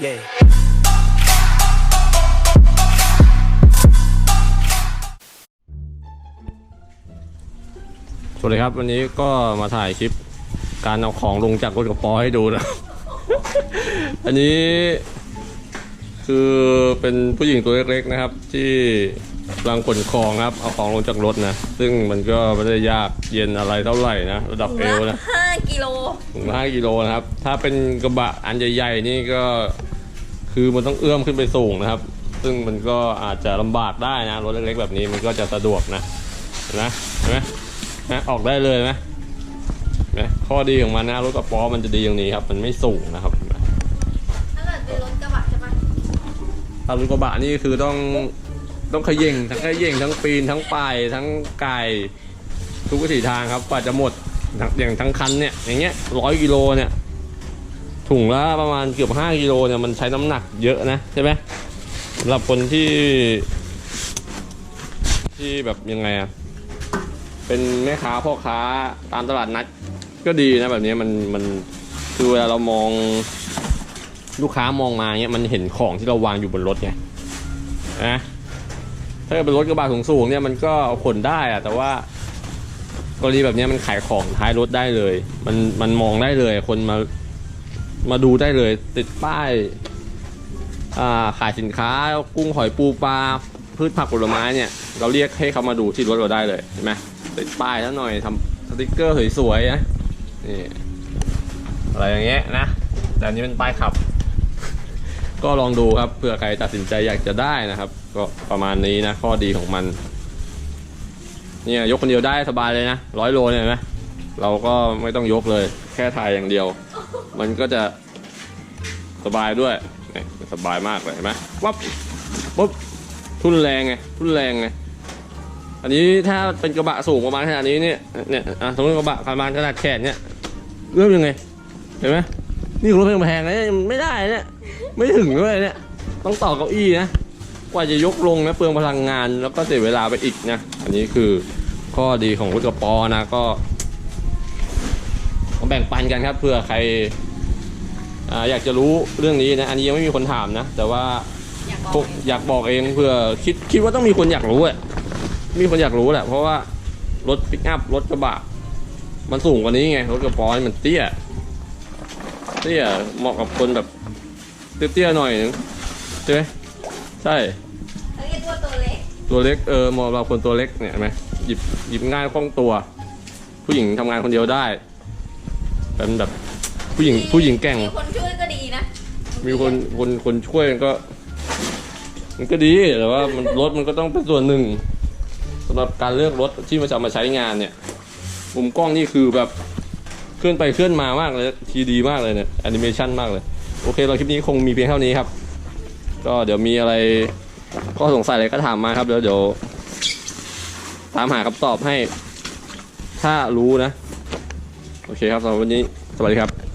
Yeah. สวัสดีครับ วันนี้ก็มาถ่ายคลิปการเอาของลงจากรถกระป๋อให้ดูนะ อันนี้คือเป็นผู้หญิงตัวเล็กๆนะครับ ที่กำลังขนของครับ เอาของลงจากรถนะ ซึ่งมันก็ไม่ได้ยากเย็นอะไรเท่าไหร่นะ ระดับเอวนะห้ากิโลถึงห้ากิโลนะครับ ถ้าเป็นกระบะอันใหญ่ๆนี่ก็ คือมันต้องเอื้อมขึ้นไปสูงนะครับ ซึ่งมันก็อาจจะลำบากได้นะรถเล็กๆแบบนี้มันก็จะสะดวกนะเห็นไหมเห็นไหมนะออกได้เลยไหมเห็นไหมข้อดีของมันนะรถกระป๋อมันจะดีอย่างนี้ครับ มันไม่สูงนะครับถ้าเกิดเป็นรถกระบะใช่ปะถ้ารถกระบะนี่คือต้องต้องเขย่งทั้งเขย่งทั้งปีนทั้งป่ายทั้งไก่ทุกวิถีทางครับกว่าจะหมดอย่างทั้งคันเนี่ยอย่างเงี้ยร้อยกิโลเนี่ย ถุงละประมาณเกือบห้ากิโลเนี่ยมันใช้น้ำหนักเยอะนะใช่ไหมสำหรับคนที่ ที่แบบยังไงอะเป็นแม่ค้าพ่อค้าตามตลาดนัด ก็ดีนะแบบนี้มันมันคือเวลาเรามองลูกค้ามองมาเนี้ยมันเห็นของที่เราวางอยู่บนรถไงนะถ้าเป็นรถกระบะสูงๆเนี่ยมันก็ขนได้อะแต่ว่ากรณีแบบนี้มันขายของท้ายรถได้เลย มันมันมองได้เลย คนมา มาดูได้เลย ติดป้ายาขายสินค้ากุ้งหอยปูปลาพืชผักผลไม้เนี่ยเราเรียกให้เขามาดูที่รถเราได้เลยเห็นไหมติดป้ายแล้วหน่อยทำสติกเกอร์สวยๆนะนี่อะไรอย่างเงี้ยนะแต่นนี้เป็นป้ายขับ ก็ลองดูครับเผื่อใครตัดสินใจอยากจะได้นะครับ ก็ประมาณนี้นะข้อดีของมันเนี่ยยกคนเดียวได้สบายเลยนะร้อยโลเนี่ยเห็นไหมเราก็ไม่ต้องยกเลย แค่ถ่ายอย่างเดียว มันก็จะสบายด้วยนี่สบายมากเลยเห็นไหมวับปุ๊บทุนแรงไงทุนแรงไงอันนี้ถ้าเป็นกระบะสูงประมาณขนาดนี้เนี่ยเนี่ยอะสมมติกระบะประมาณขนาดแขนเนี่ยเอื้อมยังไงเห็นไหมนี่รถแพงๆนะเนี่ยไม่ได้เนี่ยไม่ถึงด้วยเนี่ยต้องต่อเก้าอี้นะกว่าจะยกลงนะเปลืองพลังงานแล้วก็เสียเวลาไปอีกนะอันนี้คือข้อดีของรถกระป๋อนะก็ก็แบ่งปันกันครับเผื่อใคร อ่าอยากจะรู้เรื่องนี้นะ อันนี้ยังไม่มีคนถามนะ แต่ว่าอยากบอพวกกอยากบอกเองเพื่อคิดคิดว่าต้องมีคนอยากรู้อะมีคนอยากรู้แหละ เพราะว่ารถปิกอัพรถกระบะ มันสูงกว่านี้ไง รถกระป๋อนี่มันเตี้ย เตี้ยเหมาะกับคนแบบเตี้ยๆหน่อยนึงใช่ไหมใช่ เขาเรียกว่าตัวเล็กตัวเล็กเออเหมาะกับคนตัวเล็กเนี่ยเห็นไหมหยิบหยิบง่ายคล่องตัว ผู้หญิงทำงานคนเดียวได้เป็นแบบ ผู้หญิงผู้หญิงแกร่ง มีคนช่วยก็ดีนะมีคนคนคนช่วยมันก็ มันก็ดีแต่ว่ามันรถมันก็ต้องเป็นส่วนหนึ่งสำหรับการเลือกรถที่มันจะเอามาใช้งานเนี่ยมุมกล้องนี่คือแบบเคลื่อนไปเคลื่อนมามากเลยทีดีมากเลยเนี่ยแอนิเมชันมากเลย โอเคเราคลิปนี้คงมีเพียงเท่านี้ครับ ก็เดี๋ยวมีอะไรก็สงสัยอะไรก็ถามมาครับเดี๋ยวเดี๋ยวตามหาคำตอบให้ ถ้ารู้นะ โอเคครับสำหรับวันนี้สวัสดีครับ